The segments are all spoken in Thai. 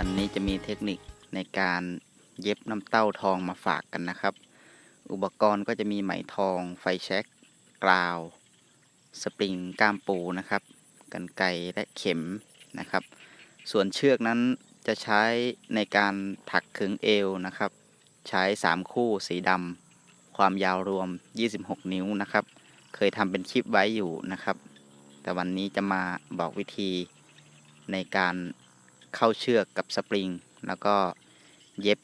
วันนี้จะมีเทคนิคในการเย็บน้ำเต้าทองมาฝากกันนะครับ อุปกรณ์ก็จะมีไหมทอง ไฟแช็กกราว สปริงก้ามปูนะครับ กันไกและเข็มนะครับ ส่วนเชือกนั้นจะใช้ในการถักขึงเอวนะครับ ใช้ 3 คู่สีดำความยาวรวม 26 นิ้วนะครับ เคยทำเป็นคลิปไว้อยู่นะครับ แต่วันนี้จะมาบอกวิธีในการ เข้าเชือกกับสปริง แล้วก็เย็บ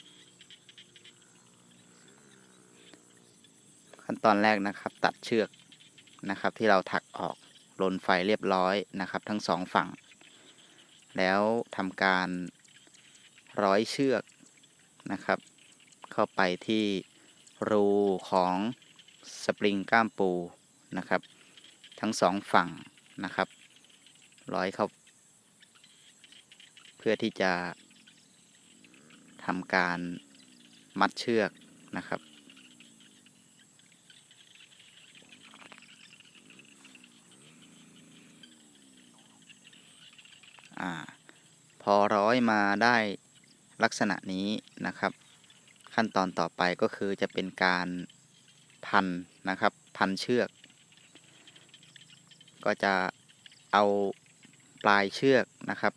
ขั้นตอนแรกนะครับตัดเชือกนะครับที่เราถักออกลนไฟเรียบร้อยนะครับ ทั้งสองฝั่ง แล้วทำการร้อยเชือกนะครับ เข้าไปที่รูของสปริงก้ามปูนะครับ ทั้งสองฝั่งนะครับ ร้อยเข้า พื่อที่จะทำการมัดเชือกนะครับอพอร้อยมาได้ลักษณะนี้นะครับ ขั้นตอนต่อไปก็คือจะเป็นการพันนะครับ พันเชือก ก็จะเอาปลายเชือกนะครับ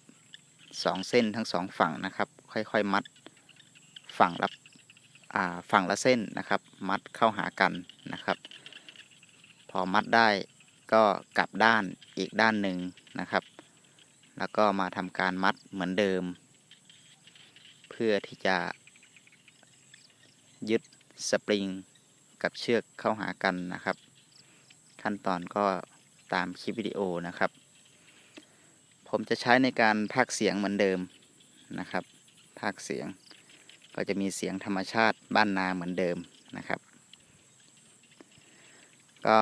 สองเส้นทั้งสองฝั่งนะครับ ค่อยๆมัดฝั่งละฝั่งละเส้นนะครับ มัดเข้าหากันนะครับ พอมัดได้ก็กลับด้านอีกด้านหนึ่งนะครับ แล้วก็มาทำการมัดเหมือนเดิม เพื่อที่จะ ยึดสปริงกับเชือกเข้าหากันนะครับ ขั้นตอนก็ตามคลิปวิดีโอนะครับ ผมจะใช้ในการพากเสียงเหมือนเดิมนะครับพากเสียง ก็จะมีเสียงธรรมชาติบ้านนาเหมือนเดิมนะครับ ก็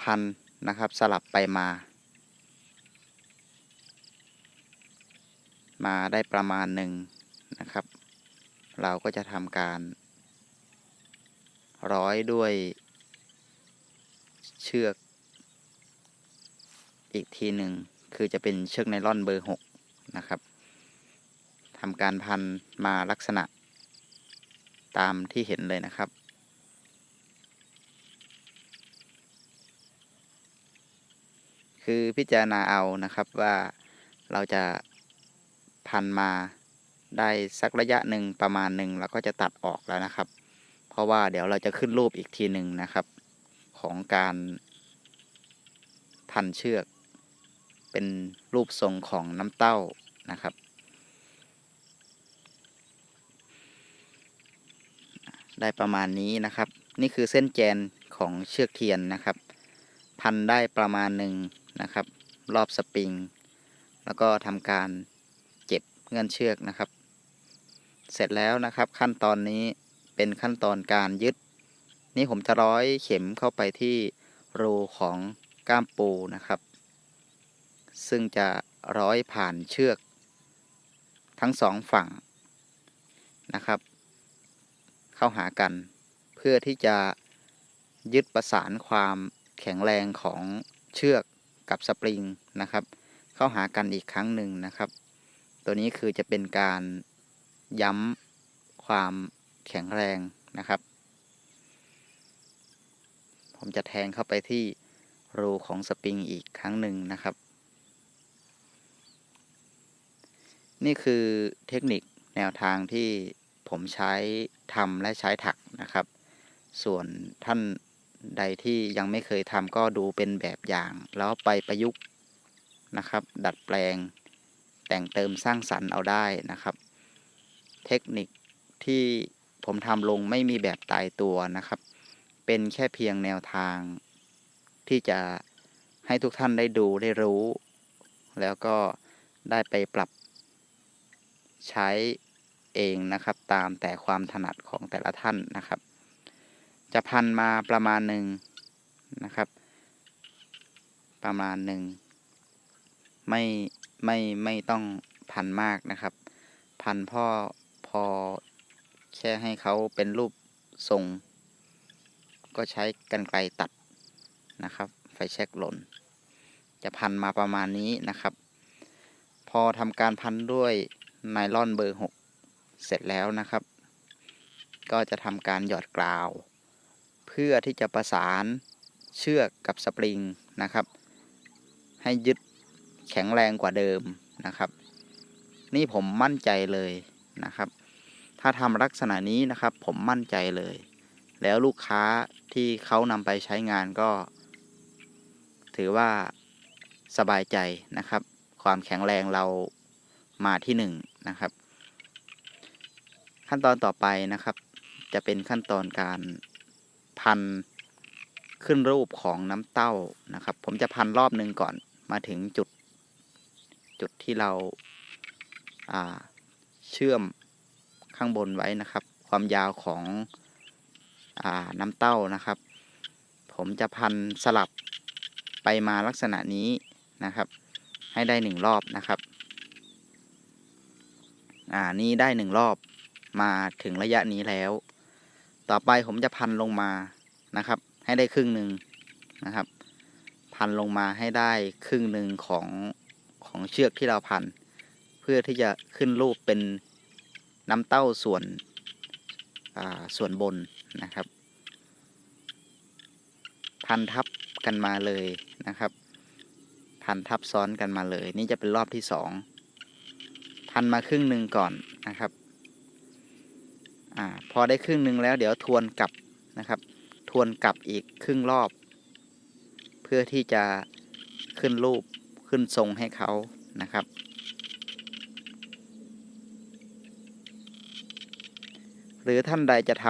พันนะครับสลับไปมา มาได้ประมาณหนึ่งนะครับ เราก็จะทำการ ร้อยด้วยเชือก อีกทีหนึ่งคือจะเป็นเชือกไนล่อนเบอร์ 6 นะครับทำการพันมาลักษณะตามที่เห็นเลยนะครับ คือพิจารณาเอานะครับว่าเราจะพันมาได้สักระยะหนึ่งประมาณหนึ่งเราก็จะตัดออกแล้วนะครับ เพราะว่าเดี๋ยวเราจะขึ้นรูปอีกทีหนึ่งนะครับ ของการพันเชือก เป็นรูปทรงของน้ำเต้านะครับ ได้ประมาณนี้นะครับ นี่คือเส้นแกนของเชือกเทียนนะครับ พันได้ประมาณหนึ่งนะครับ รอบสปริง แล้วก็ทำการเจ็บเงื่อนเชือกนะครับ เสร็จแล้วนะครับขั้นตอนนี้เป็นขั้นตอนการยึด นี่ผมจะร้อยเข็มเข้าไปที่รูของก้ามปูนะครับ ซึ่งจะร้อยผ่านเชือกทั้งสองฝั่งนะครับ เข้าหากัน เพื่อที่จะยึดประสานความแข็งแรงของเชือกกับสปริงนะครับ เข้าหากันอีกครั้งหนึ่งนะครับ ตัวนี้คือจะเป็นการย้ำความแข็งแรงนะครับ ผมจะแทงเข้าไปที่รูของสปริงอีกครั้งหนึ่งนะครับ นี่คือเทคนิคแนวทางที่ผมใช้ทำและใช้ถักนะครับ ส่วนท่านใดที่ยังไม่เคยทำก็ดูเป็นแบบอย่าง แล้วไปประยุกต์นะครับ ดัดแปลง แต่งเติมสร้างสรรค์เอาได้นะครับ เทคนิคที่ผมทำลงไม่มีแบบตายตัวนะครับ เป็นแค่เพียงแนวทาง ที่จะให้ทุกท่านได้ดูได้รู้ แล้วก็ได้ไปปรับ ใช้เองนะครับตามแต่ความถนัดของแต่ละท่านนะครับ จะพันมาประมาณหนึ่งนะครับ ประมาณหนึ่งไม่ไม่ไม่ต้องพันมากนะครับ พันพ่อพอแค่ให้เขาเป็นรูปทรง ก็ใช้กันไกลตัดนะครับ ไฟแช็กหล่นจจะพันมาประมาณนี้นะครับ พอทำการพันด้วย ไนลอนเบอร์ 6 เสร็จแล้วนะครับ ก็จะทำการหยอดกราว เพื่อที่จะประสานเชือกกับสปริงนะครับ ให้ยึดแข็งแรงกว่าเดิมนะครับ นี่ผมมั่นใจเลยนะครับ ถ้าทำลักษณะนี้นะครับผมมั่นใจเลย แล้วลูกค้าที่เขานำไปใช้งานก็ ถือว่าสบายใจนะครับ ความแข็งแรงเรา มาที่หนึ่งนะครับ ขั้นตอนต่อไปนะครับ จะเป็นขั้นตอนการพันขึ้นรูปของน้ำเต้านะครับ ผมจะพันรอบหนึ่งก่อนมาถึงจุด จุดที่เราาเชื่อมข้างบนไว้นะครับ ความยาวของอน้ำเต้านะครับ ผมจะพันสลับไปมาลักษณะนี้นะครับ ให้ได้หนึ่งรอบนะครับ อ่านี้ได้หนึ่งรอบมาถึงระยะนี้แล้ว ต่อไปผมจะพันลงมานะครับ ให้ได้ครึ่งหนึ่งนะครับ พันลงมาให้ได้ครึ่งหนึ่งของของเชือกที่เราพัน เพื่อที่จะขึ้นรูปเป็นน้ำเต้าส่วนอ่าส่วนบนนะครับ พันทับกันมาเลยนะครับ พันทับซ้อนกันมาเลย นี่จะเป็นรอบที่สอง พันมาครึ่งหนึ่งก่อนนะครับอ่าพอได้ครึ่งหนึ่งแล้วเดี๋ยวทวนกลับนะครับ ทวนกลับอีกครึ่งรอบ เพื่อที่จะขึ้นรูปขึ้นทรงให้เขานะครับ หรือท่านใดจะท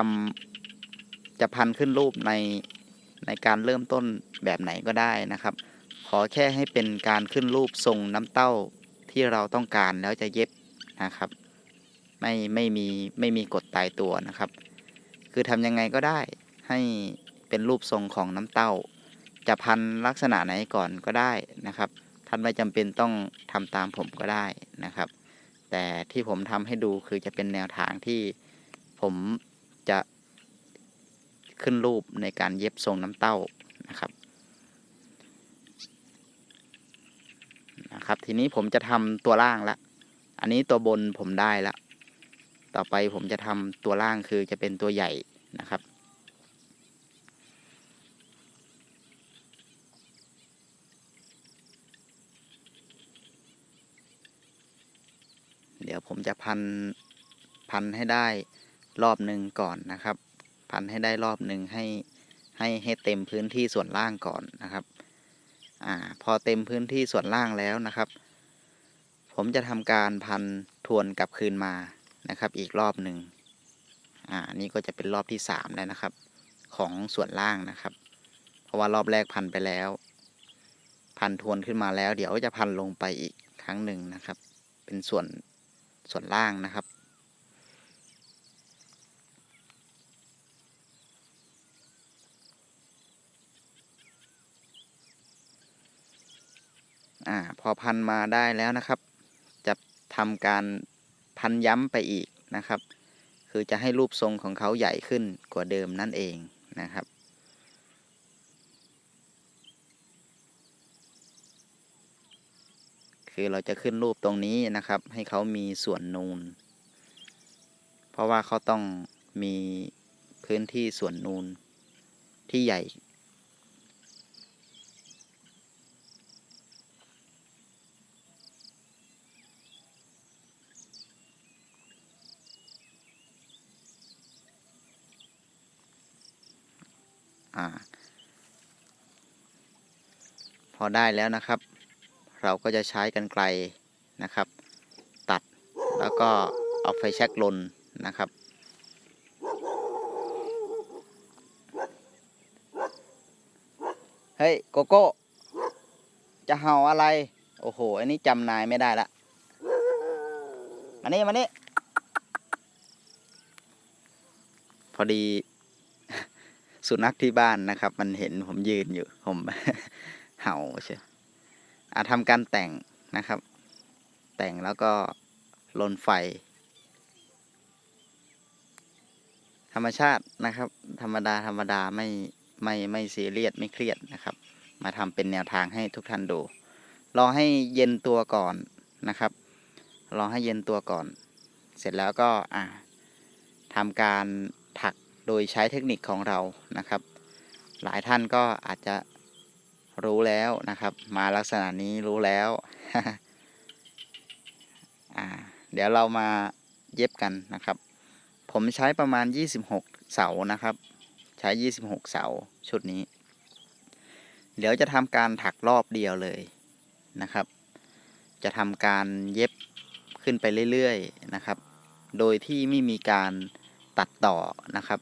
ำจะพันขึ้นรูปในในการเริ่มต้นแบบไหนก็ได้นะครับ ขอแค่ให้เป็นการขึ้นรูปทรงน้ำเต้า ที่เราต้องการแล้วจะเย็บนะครับ ไม่ไม่มีไม่มีกฎตายตัวนะครับ คือทำยังไงก็ได้ให้เป็นรูปทรงของน้ำเต้า จะพันลักษณะไหนก่อนก็ได้นะครับ ท่านไม่จำเป็นต้องทำตามผมก็ได้นะครับ แต่ที่ผมทำให้ดูคือจะเป็นแนวทางที่ผมจะขึ้นรูปในการเย็บทรงน้ำเต้านะครับ นะครับ ทีนี้ผมจะทำตัวล่างละอันนี้ตัวบนผมได้ละต่อไปผมจะทำตัวล่างคือจะเป็นตัวใหญ่นะครับ เดี๋ยวผมจะพันพันให้ได้รอบหนึ่งก่อนนะครับ พันให้ได้รอบหนึ่งให้ให้ให้เต็มพื้นที่ส่วนล่างก่อนนะครับ อ่าพอเต็มพื้นที่ส่วนล่างแล้วนะครับ ผมจะทำการพันทวนกลับคืนมานะครับ อีกรอบหนึ่งอ่านี่ก็จะเป็นรอบที่สามแล้วนะครับ ของส่วนล่างนะครับ เพราะว่ารอบแรกพันไปแล้ว พันทวนขึ้นมาแล้ว เดี๋ยวจะพันลงไปอีกครั้งหนึ่งนะครับ เป็นส่วนส่วนล่างนะครับ อ่าพอพันมาได้แล้วนะครับ จะทำการพันย้ำไปอีกนะครับ คือจะให้รูปทรงของเขาใหญ่ขึ้นกว่าเดิมนั่นเองนะครับคือเราจะขึ้นรูปตรงนี้นะครับ ให้เขามีส่วนนูน เพราะว่าเขาต้องมีพื้นที่ส่วนนูนที่ใหญ่ อ่า พอได้แล้วนะครับ เราก็จะใช้กันไกลนะครับ ตัดแล้วก็เอาไฟแช็กลนนะครับเฮ้ยโกโก้จะเห่าอะไร โอ้โห อันนี้จำนายไม่ได้ละมานี่มานี่พอดี สุนัขที่บ้านนะครับ มันเห็นผมยืนอยู่ผมเห่าเชียวอาทำการแต่งนะครับ แต่งแล้วก็ลนไฟ ธรรมชาตินะครับ ธรรมดาธรรมดาไม่ไม่ไม่ซีเรียสไม่เครียดนะครับ มาทำเป็นแนวทางให้ทุกท่านดู รอให้เย็นตัวก่อนนะครับ รอให้เย็นตัวก่อน เสร็จแล้วก็อ่าทำการถัก โดยใช้เทคนิคของเรานะครับ หลายท่านก็อาจจะรู้แล้วนะครับ มาลักษณะนี้รู้แล้วเดี๋ยวเรามาเย็บกันนะครับ ผมใช้ประมาณ 26 เสานะครับ ใช้ 26 เสาชุดนี้ เดี๋ยวจะทำการถักรอบเดียวเลยนะครับ จะทำการเย็บขึ้นไปเรื่อยๆนะครับ โดยที่ไม่มีการตัดต่อนะครับ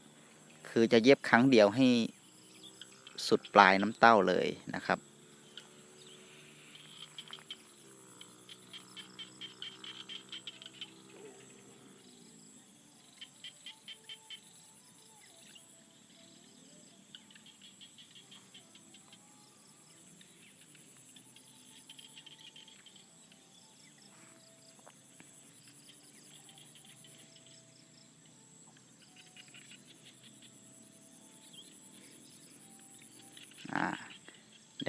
คือจะเย็บครั้งเดียวให้สุดปลายน้ำเต้าเลยนะครับ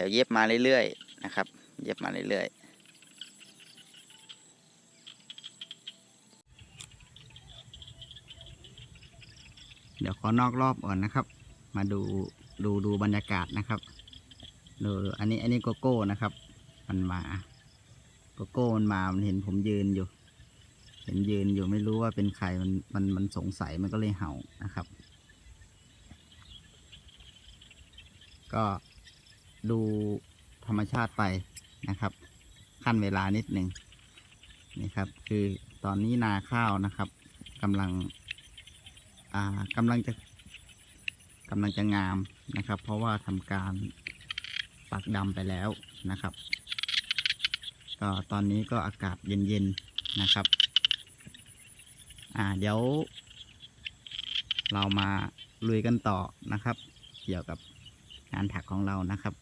ดี๋ยวเย็บมาเรื่อยๆนะครับ เย็บมาเรื่อยๆเดี๋ยวขอนอกรอบก่อนนะครับ มาดูดูดูบรรยากาศนะครับ ดูอันนี้อันนี้โกโก้นะครับ มันมา โกโก้มันมา มันเห็นผมยืนอยู่ เห็นยืนอยู่ไม่รู้ว่าเป็นใครมันมันมันสงสัยมันก็เลยเห่านะครับ ก็ ดูธรรมชาติไปนะครับ ขั้นเวลานิดหนึ่งนี่ครับ คือตอนนี้นาข้าวนะครับกำลังอ่ากำลังจะกำลังจะงามนะครับ เพราะว่าทำการปักดำไปแล้วนะครับ ก็ตอนนี้ก็อากาศเย็นๆนะครับ อ่าเดี๋ยว เรามาลุยกันต่อนะครับ เกี่ยวกับงานถักของเรานะครับ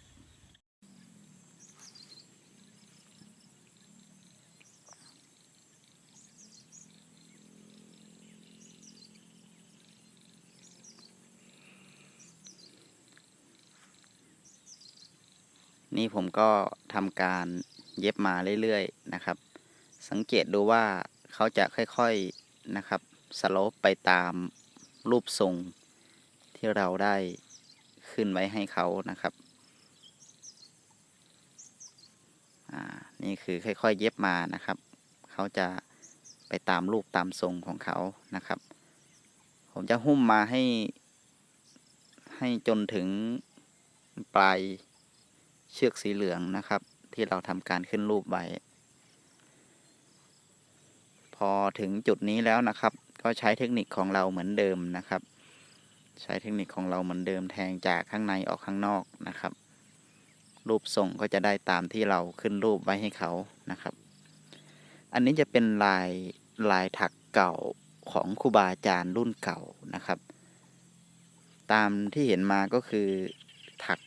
นี่ผมก็ทำการเย็บมาเรื่อยๆนะครับ สังเกตดูว่าเขาจะค่อยๆนะครับสโลปไปตามรูปทรงที่เราได้ขึ้นไว้ให้เขานะครับอ่านี่คือค่อยๆเย็บมานะครับ เขาจะไปตามรูปตามทรงของเขานะครับ ผมจะหุ้มมาให้ให้จนถึงปลาย เชือกสีเหลืองนะครับ ที่เราทำการขึ้นรูปไว้พอถึงจุดนี้แล้วนะครับ ก็ใช้เทคนิคของเราเหมือนเดิมนะครับ ใช้เทคนิคของเราเหมือนเดิมแทงจากข้างในออกข้างนอกนะครับ รูปทรงก็จะได้ตามที่เราขึ้นรูปไว้ให้เขานะครับ อันนี้จะเป็นลายลายถักเก่าของครูบาอาจารย์รุ่นเก่านะครับ ตามที่เห็นมาก็คือถัก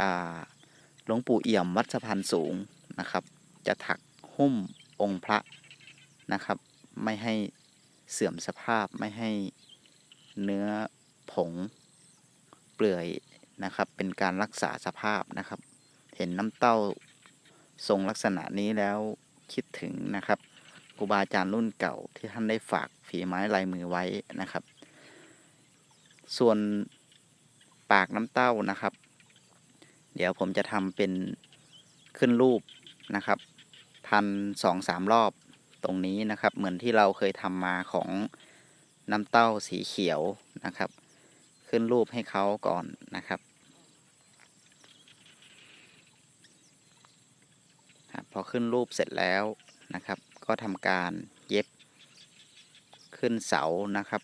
อ่า หลวงปู่เอี่ยมวัดสะพานสูงนะครับ จะถักหุ้มองค์พระนะครับ ไม่ให้เสื่อมสภาพไม่ให้เนื้อผงเปลือยนะครับ เป็นการรักษาสภาพนะครับ เห็นน้ำเต้าทรงลักษณะนี้แล้วคิดถึงนะครับครูบาอาจารย์รุ่นเก่าที่ท่านได้ฝากฝีไม้ลายมือไว้นะครับ ส่วนปากน้ำเต้านะครับ เดี๋ยวผมจะทำเป็นขึ้นรูปนะครับพันสองสามรอบตรงนี้นะครับ เหมือนที่เราเคยทำมาของน้ำเต้าสีเขียวนะครับ ขึ้นรูปให้เขาก่อนนะครับพอขึ้นรูปเสร็จแล้วนะครับ ก็ทำการเย็บขึ้นเสานะครับ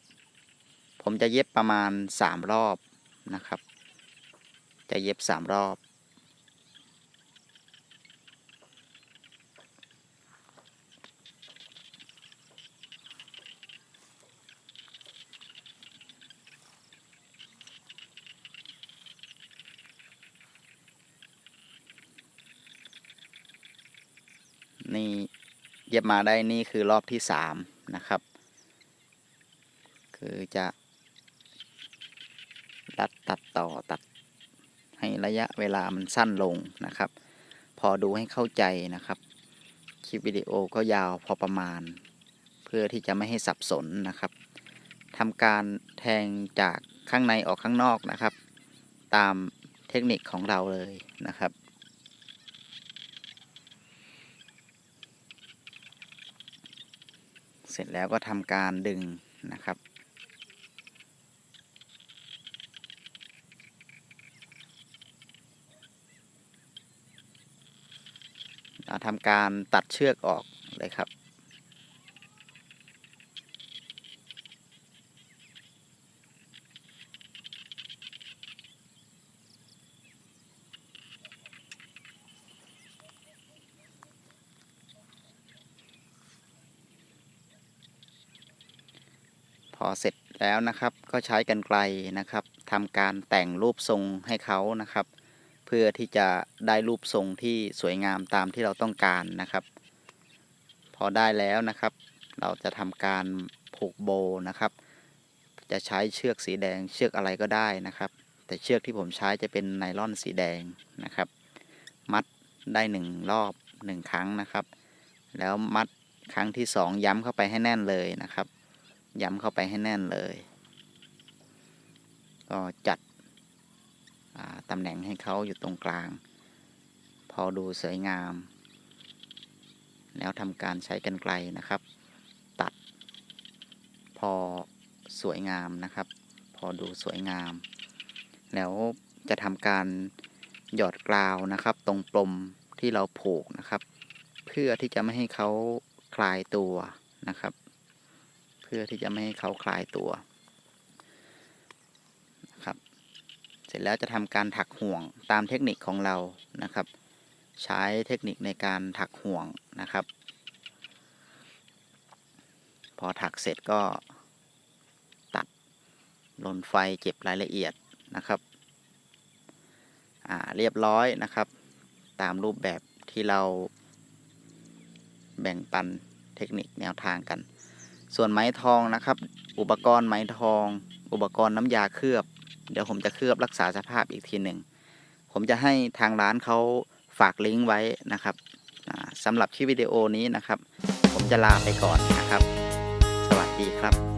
ผมจะเย็บประมาณสามรอบนะครับ จะเย็บสามรอบ นี่เย็บมาได้นี่คือรอบที่สามนะครับ คือจะรัดตัดต่อตัด ระยะเวลามันสั้นลงนะครับ พอดูให้เข้าใจนะครับ คลิปวิดีโอก็ยาวพอประมาณ เพื่อที่จะไม่ให้สับสนนะครับทำการแทงจากข้างในออกข้างนอกนะครับ ตามเทคนิคของเราเลยนะครับเสร็จแล้วก็ทำการดึงนะครับ เรา ทำการตัดเชือกออกเลยครับ พอเสร็จแล้วนะครับก็ใช้กันไกลนะครับทำการแต่งรูปทรงให้เขานะครับ พื่อที่จะได้รูปทรงที่สวยงามตามที่เราต้องการนะครับ พอได้แล้วนะครับ เราจะทำการผูกโบนะครับ จะใช้เชือกสีแดงเชือกอะไรก็ได้นะครับ แต่เชือกที่ผมใช้จะเป็นไนล่อนสีแดงนะครับ มัดได้หนึ่งรอบหนึ่งครั้งนะครับ แล้วมัดครั้งที่สองย้ำเข้าไปให้แน่นเลยนะครับ ย้ำเข้าไปให้แน่นเลย ก็จัด ตำแหน่งให้เขาอยู่ตรงกลาง พอดูสวยงาม แล้วทำการใช้กันไกลนะครับ ตัด พอสวยงามนะครับ พอดูสวยงาม แล้วจะทำการหยอดกราวนะครับ ตรงปลมที่เราผูกนะครับ เพื่อที่จะไม่ให้เขาคลายตัวนะครับ เพื่อที่จะไม่ให้เขาคลายตัวนะครับ เสร็จแล้วจะทำการถักห่วงตามเทคนิคของเรานะครับ ใช้เทคนิคในการถักห่วงนะครับ พอถักเสร็จก็ตัดลนไฟเก็บรายละเอียดนะครับอ่าเรียบร้อยนะครับ ตามรูปแบบที่เราแบ่งปันเทคนิคแนวทางกัน ส่วนไม้ทองนะครับ อุปกรณ์ไม้ทอง อุปกรณ์น้ำยาเคลือบ เดี๋ยวผมจะเคลือบรักษาสภาพอีกทีหนึ่ง ผมจะให้ทางร้านเขาฝากลิงก์ไว้นะครับสำหรับคลิปวิดีโอนี้นะครับ ผมจะลาไปก่อนนะครับ สวัสดีครับ